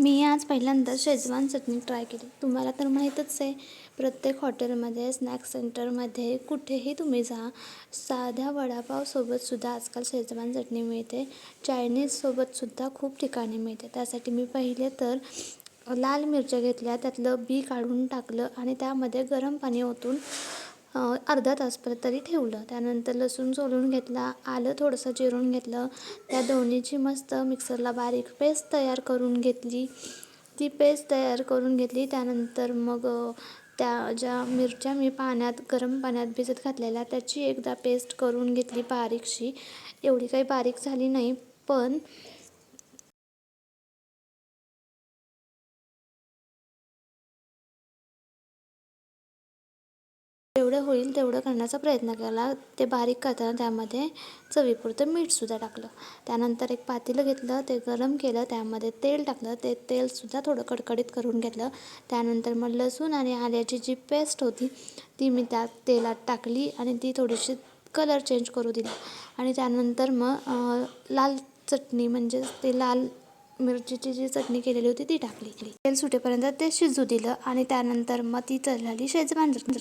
मी आज पहिल्यांदा शेजवान चटणी ट्राय केली. तुम्हाला तर माहीतच आहे प्रत्येक हॉटेलमध्ये स्नॅक्स सेंटरमध्ये कुठेही तुम्ही जा साध्या वडापावसोबतसुद्धा आजकाल शेजवान चटणी मिळते. चायनीजसोबतसुद्धा खूप ठिकाणी मिळते. त्यासाठी मी पहिले तर लाल मिरच्या घेतल्या त्यातलं बी काढून टाकलं आणि त्यामध्ये गरम पाणी ओतून अर्धा तासपर्यंत तरी ठेवलं. त्यानंतर लसूण सोलून घेतला आलं थोडंसं चिरून घेतलं. त्या दोन्हीची मस्त मिक्सरला बारीक पेस्ट तयार करून घेतली. ती पेस्ट तयार करून घेतली. त्यानंतर मग त्या ज्या मिरच्या मी पाण्यात गरम पाण्यात भिजत घातलेल्या त्याची एकदा पेस्ट करून घेतली बारीकशी. एवढी काही बारीक झाली नाही पण जेवढं होईल तेवढं करण्याचा प्रयत्न केला. ते बारीक करताना त्यामध्ये चवीपुरतं मीठसुद्धा टाकलं. त्यानंतर एक पातेलं घेतलं ते गरम केलं त्यामध्ये तेल टाकलं. ते तेलसुद्धा थोडं कडकडीत करून घेतलं. त्यानंतर मग लसूण आणि आल्याची जी पेस्ट होती ती मी त्या तेलात टाकली आणि ती थोडीशी कलर चेंज करू दिली. आणि त्यानंतर मग लाल चटणी म्हणजे ते लाल मिरचीची जी चटणी केलेली होती ती टाकली. तेल सुटेपर्यंत ते शिजू दिलं आणि त्यानंतर मग ती झाली शेजवान चटणी